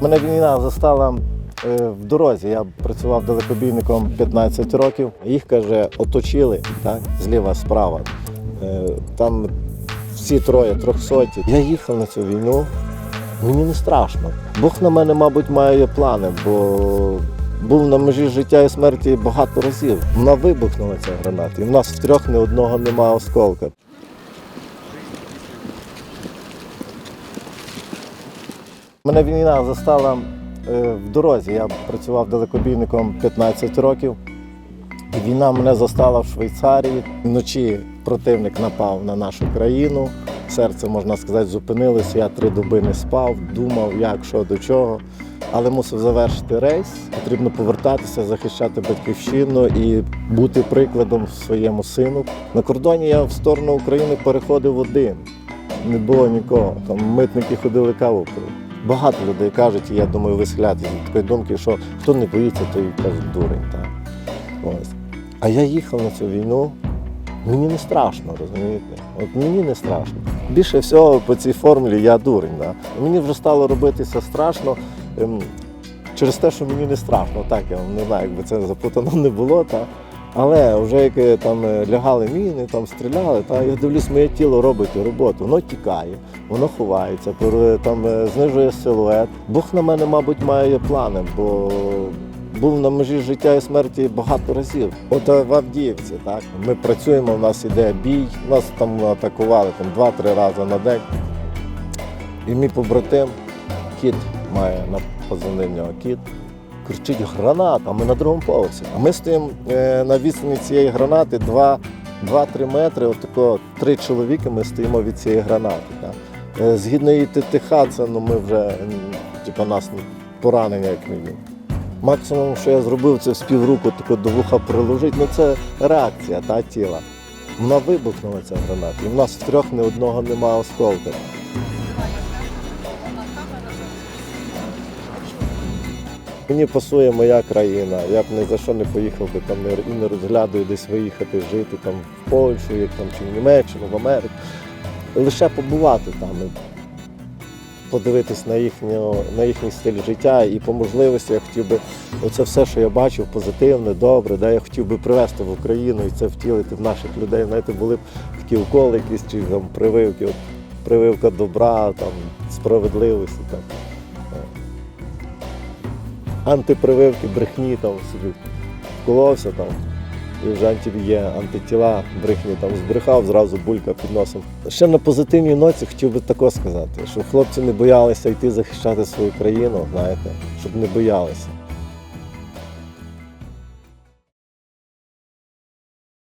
Мене війна застала е, в дорозі. Я працював далекобійником 15 років. Їх каже, оточили так, зліва, справа. Е, Там всі троє, трьохсоті. Я їхав на цю війну. Мені не страшно. Бог на мене, мабуть, має плани, бо був на межі життя і смерті багато разів. Вона вибухнула ця граната, і в нас в трьох ні одного немає осколка. Мене війна застала е, в дорозі. Я працював далекобійником 15 років. І Війна мене застала в Швейцарії. Вночі противник напав на нашу країну. Серце, можна сказати, зупинилося. Я три доби не спав, думав, як, що, до чого. Але мусив завершити рейс. Потрібно повертатися, захищати батьківщину і бути прикладом своєму сину. На кордоні я в сторону України переходив один. Не було нікого. Там митники ходили каву. Багато людей кажуть, і я думаю, ви схиляєтесь такої думки, що хто не боїться, той кажуть дурень. Так? Ось. А я їхав на цю війну, мені не страшно, розумієте? От мені не страшно. Більше всього по цій формулі я дурень. Да? Мені вже стало робитися страшно ем, через те, що мені не страшно. Так, я не знаю, якби це запутано не було. Та? Але вже як е, там е, лягали міни, там стріляли, та я дивлюсь, моє тіло робить роботу, воно тікає, воно ховається, там е, знижує силует. Бог на мене, мабуть, має плани, бо був на межі життя і смерті багато разів. От в Авдіївці, так ми працюємо, у нас іде бій, нас там атакували там два-три рази на день. І мій побратим, кіт має на позивний нього кіт. Кричить граната, а ми на другому поверсі. А ми стоїмо е, на відстані цієї гранати 2 2-3 метри, отако три чоловіки ми стоїмо від цієї гранати. Е, Згідно її ТТХ, це ну, ми вже типу, нас поранення як мінімум. Максимум, що я зробив, це спів руку тако до вуха приложити. Ну це реакція та тіла. Вона вибухнула ця граната. І в нас в трьох ні одного немає осколка. Мені пасує моя країна. Я б ні за що не поїхав би там і не розглядую десь виїхати жити там в Польщу, як там чи в Німеччину, в Америку. Лише побувати там, подивитись на їхню, на їхній стиль життя і по можливості я хотів би оце все, що я бачив, позитивне, добре, да, я хотів би привезти в Україну і це втілити в наших людей. Знаєте, були б такі уколи якісь чи там прививки, от, прививка добра, там, справедливості. Там. Антипрививки, брехні там собі вколовся там. І вже є антитіла, брехні там збрехав, зразу булька під носом. Ще на позитивній ноті хотів би також сказати, щоб хлопці не боялися йти захищати свою країну, знаєте, щоб не боялися.